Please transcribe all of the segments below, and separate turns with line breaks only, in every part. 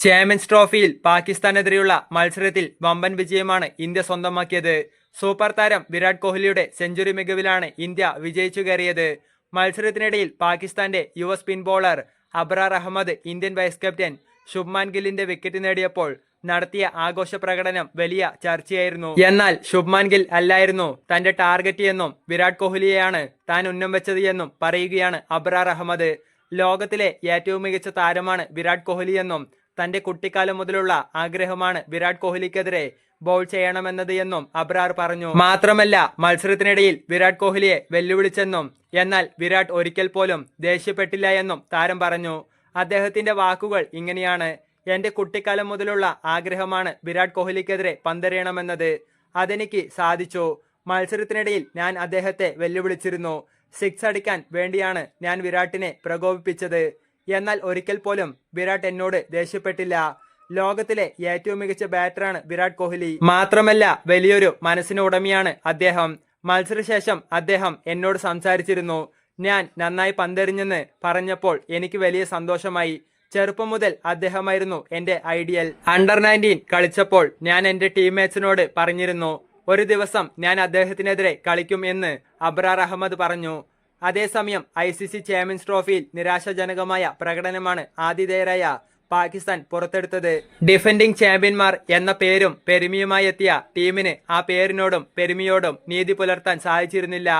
Champions ട്രോഫിയിൽ പാകിസ്ഥാനെതിരെയുള്ള മത്സരത്തിൽ വമ്പൻ വിജയമാണ് ഇന്ത്യ സ്വന്തമാക്കിയത്. സൂപ്പർ താരം വിരാട് കോഹ്ലിയുടെ സെഞ്ചുറി മികവിലാണ് ഇന്ത്യ വിജയിച്ചു കയറിയത്. മത്സരത്തിനിടയിൽ പാകിസ്ഥാന്റെ യുവ spin bowler Abrar Ahmed Indian vice captain Shubman ഗില്ലിന്റെ wicket നേടിയപ്പോൾ നടത്തിയ ആഘോഷ പ്രകടനം വലിയ ചർച്ചയായിരുന്നു. എന്നാൽ ശുഭ്മാൻ ഗിൽ അല്ലായിരുന്നു. തന്റെ ടാർഗറ്റ് എന്നും വിരാട് കോഹ്ലിയെയാണ് താൻ ഉന്നം വെച്ചത് എന്നും പറയുകയാണ് അബ്രാർ അഹമ്മദ് ലോകത്തിലെ ഏറ്റവും മികച്ച താരമാണ് വിരാട് കോഹ്ലി എന്നും തന്റെ കുട്ടിക്കാലം മുതലുള്ള ആഗ്രഹമാണ് വിരാട് കോഹ്ലിക്കെതിരെ ബോൾ ചെയ്യണമെന്നത് എന്നും അബ്രാർ പറഞ്ഞു. മാത്രമല്ല മത്സരത്തിനിടയിൽ വിരാട് കോഹ്ലിയെ വെല്ലുവിളിച്ചെന്നും എന്നാൽ വിരാട് ഒരിക്കൽ പോലും ദേഷ്യപ്പെട്ടില്ല എന്നും താരം പറഞ്ഞു. അദ്ദേഹത്തിന്റെ വാക്കുകൾ ഇങ്ങനെയാണ്. എന്റെ കുട്ടിക്കാലം മുതലുള്ള ആഗ്രഹമാണ് വിരാട് കോഹ്ലിക്കെതിരെ പന്തെറിയണമെന്നത്. അതെനിക്ക് സാധിച്ചു. മത്സരത്തിനിടയിൽ ഞാൻ അദ്ദേഹത്തെ വെല്ലുവിളിച്ചിരുന്നു. സിക്സ് അടിക്കാൻ വേണ്ടിയാണ് ഞാൻ വിരാട്ടിനെ പ്രകോപിപ്പിച്ചത്. എന്നാൽ ഒരിക്കൽ പോലും വിരാട് എന്നോട് ദേഷ്യപ്പെട്ടില്ല. ലോകത്തിലെ ഏറ്റവും മികച്ച ബാറ്ററാണ് വിരാട് കോഹ്ലി. മാത്രമല്ല വലിയൊരു മനസ്സിന് ഉടമയാണ് അദ്ദേഹം. മത്സരശേഷം അദ്ദേഹം എന്നോട് സംസാരിച്ചിരുന്നു. ഞാൻ നന്നായി പന്തെറിഞ്ഞെന്ന് പറഞ്ഞപ്പോൾ എനിക്ക് വലിയ സന്തോഷമായി. ചെറുപ്പം മുതൽ അദ്ദേഹമായിരുന്നു എന്റെ ഐഡിയൽ. അണ്ടർ നയന്റീൻ കളിച്ചപ്പോൾ ഞാൻ എന്റെ ടീംമേറ്റ്സിനോട് പറഞ്ഞിരുന്നു. ഒരു ദിവസം ഞാൻ അദ്ദേഹത്തിനെതിരെ കളിക്കും എന്ന് അബ്രാർ അഹമ്മദ് പറഞ്ഞു. അതേസമയം ഐ സി സി ചാമ്പ്യൻസ് ട്രോഫിയിൽ നിരാശാജനകമായ പ്രകടനമാണ് ആതിഥേയരായ പാകിസ്ഥാൻ പുറത്തെടുത്തത്. ഡിഫൻഡിംഗ് ചാമ്പ്യന്മാർ എന്ന പേരും പെരുമിയുമായി എത്തിയ ടീമിന് ആ പേരിനോടും പെരുമിയോടും നീതി പുലർത്താൻ സാധിച്ചിരുന്നില്ല.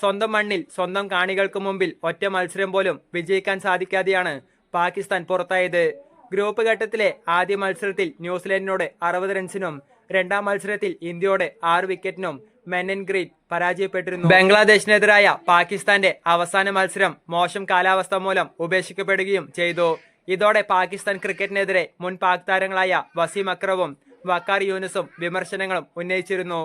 സ്വന്തം മണ്ണിൽ സ്വന്തം കാണികൾക്ക് മുമ്പിൽ ഒറ്റ മത്സരം പോലും വിജയിക്കാൻ സാധിക്കാതെയാണ് പാകിസ്ഥാൻ പുറത്തായത്. ഗ്രൂപ്പ് ഘട്ടത്തിലെ ആദ്യ മത്സരത്തിൽ ന്യൂസിലൻഡിനോട് അറുപത് റൺസിനും രണ്ടാം മത്സരത്തിൽ ഇന്ത്യയോട് ആറ് വിക്കറ്റിനും മെനൻ ഗ്രീൻ പരാജയപ്പെട്ടിരുന്നു. ബംഗ്ലാദേശിനെതിരായ പാകിസ്ഥാന്റെ അവസാന മത്സരം മോശം കാലാവസ്ഥ മൂലം ഉപേക്ഷിക്കപ്പെടുകയും ചെയ്തു. ഇതോടെ പാകിസ്ഥാൻ ക്രിക്കറ്റിനെതിരെ മുൻ പാക് താരങ്ങളായ വസീം അക്രവും വക്കാർ യൂനിസും വിമർശനങ്ങളും ഉന്നയിച്ചിരുന്നു.